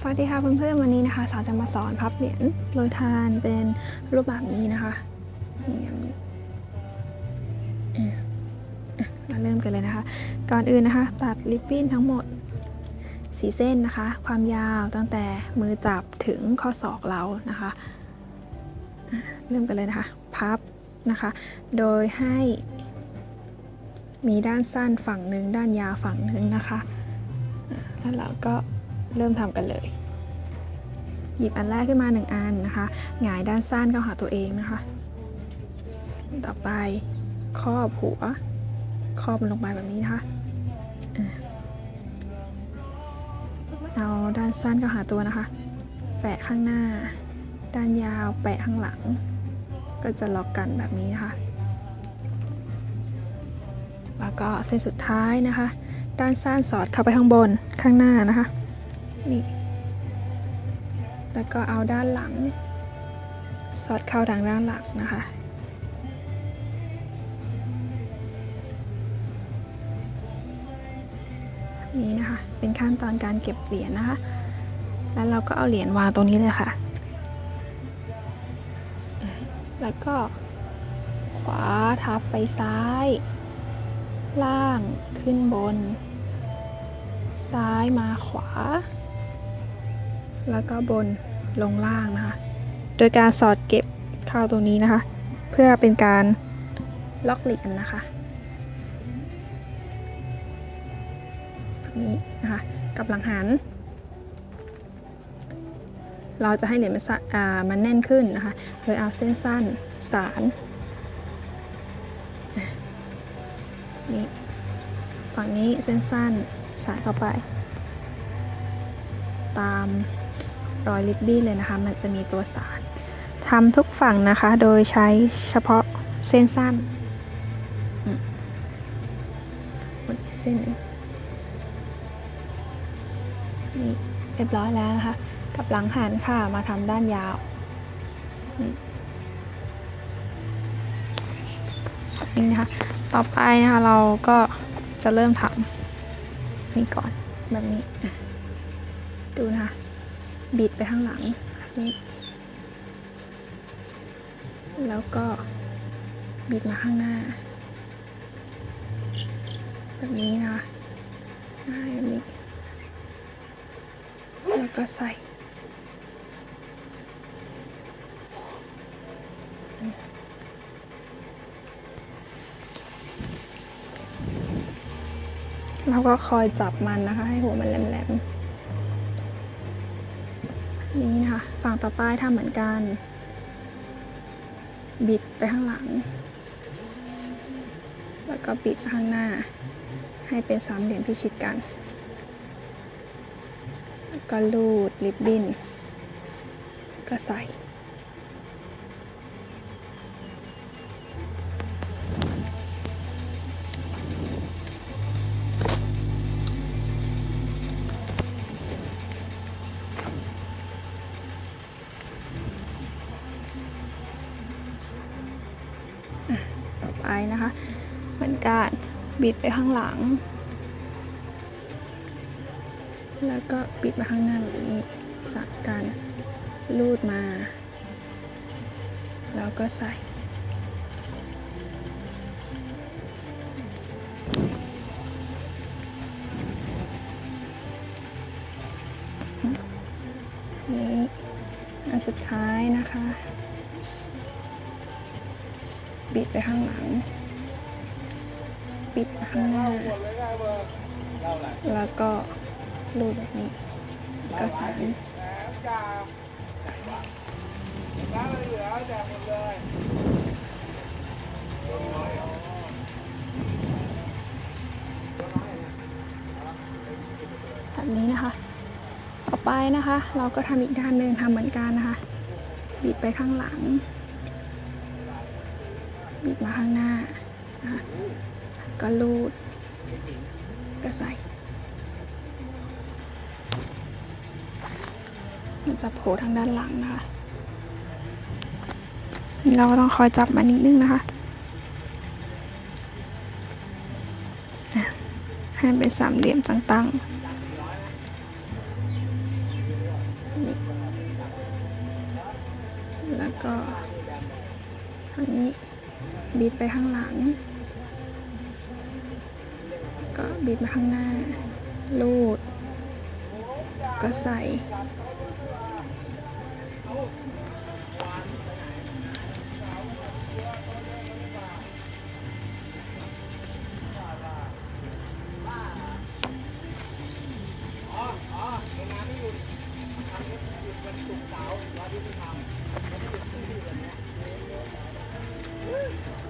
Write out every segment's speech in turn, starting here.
สวัสดีค่ะเพื่อนๆวันนี้นะคะสาวจะมาสอนพับเหรียญโรยทานเป็นรูปแบบนี้นะคะนี่แบบนี้อะอะมาเริ่มกันเลยนะคะ ก่อนอื่นนะคะ ตัดริบบิ้นทั้งหมดสีเส้นนะคะ ความยาวตั้งแต่มือจับถึงข้อศอกเรานะคะเริ่มกันเลยนะคะ พับนะคะ โดยให้มีด้านสั้นฝั่งหนึ่งด้านยาวฝั่งหนึ่งนะคะ แล้วเราก็ เริ่มทำกันเลย หยิบอันแรกขึ้นมาหนึ่งอันนะคะ หงายด้านสั้นเข้าหาตัวเองนะคะ ต่อไปครอบหัวครอบมันลงไปแบบนี้นะคะเอาด้านสั้นเข้าหาตัวนะคะ แปะข้างหน้า ด้านยาวแปะข้างหลัง ก็จะล็อกกันแบบนี้นะคะแล้วก็เส้นสุดท้ายนะคะ ด้านสั้นสอดเข้าไปข้างบนข้างหน้านะคะ นี่ แล้วก็เอาด้านหลัง สอดเข้าทางด้านหลังนะคะ นี่นะคะ เป็นขั้นตอนการเก็บเหรียญนะคะ แล้วเราก็เอาเหรียญวางตรงนี้เลยค่ะ แล้วก็ขวาทับไปซ้าย ล่างขึ้นบน ซ้ายมาขวา แล้วก็บนลงล่างนะคะ โดยการสอดเก็บเข้าตรงนี้นะคะ เพื่อเป็นการล็อกเหรียญนะคะนี้นะคะกับหลังหัน เราจะให้เหรียญมันสะอ่ามันแน่นขึ้นนะคะ โดยเอาเส้นสั้นสารนี่ฝั่งนี้เส้นสั้นสายเข้าไป ตาม รอยลิบบิ้เลยนะคะ มันจะมีตัวสารทำทุกฝั่งนะคะ โดยใช้เฉพาะเส้นสั้นอีกเส้นนึงนี่เรียบร้อยแล้วนะคะ กับหลังหันค่ะมาทำด้านยาวนี่นะคะ ต่อไปนะคะเราก็จะเริ่มทำนี่ก่อนแบบนี้ ดูนะคะ บิดไปข้างหลังนี้แล้วก็บิดมาข้างหน้า แบบนี้นะคะง่ายแบบนี้ แล้วก็ใส่แล้วก็คอยจับมันนะคะ ให้หัวมันแหลมๆ นี้นะคะฝั่งต่อไปทำเหมือนกัน บิดไปข้างหลัง แล้วก็บิดข้างหน้า ให้เป็นสามเหลี่ยมพิชิตกัน แล้วก็ลูดริบบิ้น ก็ใส่ บิดไปข้างหลัง แล้วก็บิดมาข้างหน้าแบบนี้สับกันลูดมา แล้วก็ใส่ นี่อันสุดท้ายนะคะ บิดไปข้างหลัง บิดข้างหน้า แล้วก็รูดแบบนี้ก็สานแบบนี้นะคะ ต่อไปนะคะ เราก็ทำอีกด้านหนึ่งทำเหมือนกันนะคะ บิดไปข้างหลัง บิดมาข้างหน้า ก็ลูด ก็ใส่ มันจะโผล่ทางด้านหลังนะคะ เราก็ต้องคอยจับมันนิดนึงนะคะ ให้เป็นสามเหลี่ยมตั้งๆแล้วก็ทางนี้บีบไปข้างหลัง บีบมาข้างหน้า ลูด ก็ใส่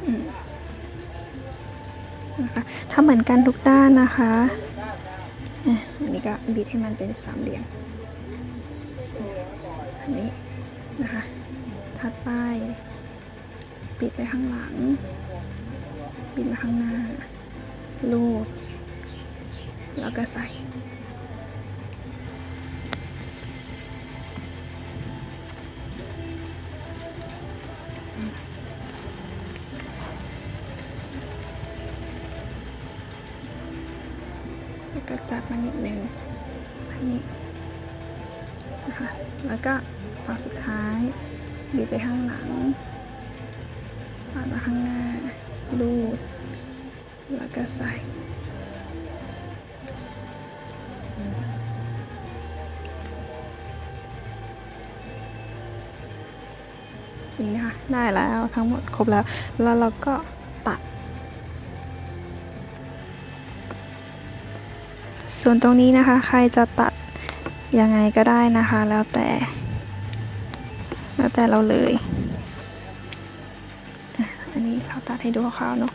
อืม นะคะทำเหมือนกันทุกด้านนะคะอันนี้ก็บิดให้มันเป็นสามเหลี่ยมอันนี้นะคะทัดไปปิดไปข้างหลังปิดมาข้างหน้า ลูดแล้วก็ใส่ ก็จับมานิดนึงอันนี้นะคะแล้วก็ฝั่งสุดท้ายบีบไปข้างหลังปาดมาข้างหน้าลูดแล้วก็ใส่นี่นะคะได้แล้วทั้งหมดครบแล้ว แล้วเราก็ ส่วนตรงนี้นะคะ ใครจะตัดยังไงก็ได้นะคะ แล้วแต่ แล้วแต่เราเลยอันนี้เขาตัดให้ดูคร่าวๆเนาะ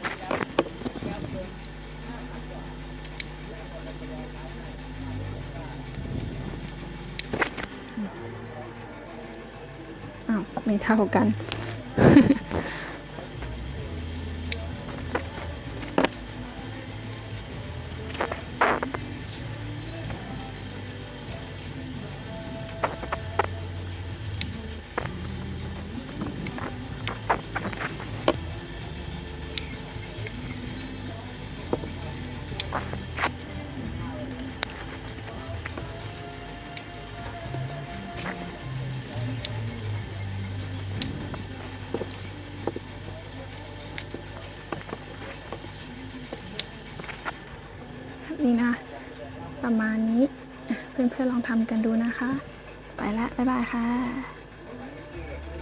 อ้าวไม่เท่ากัน ประมาณนี้เพื่อนๆลองทำกันดูนะคะ ไปละบ๊ายบายค่ะ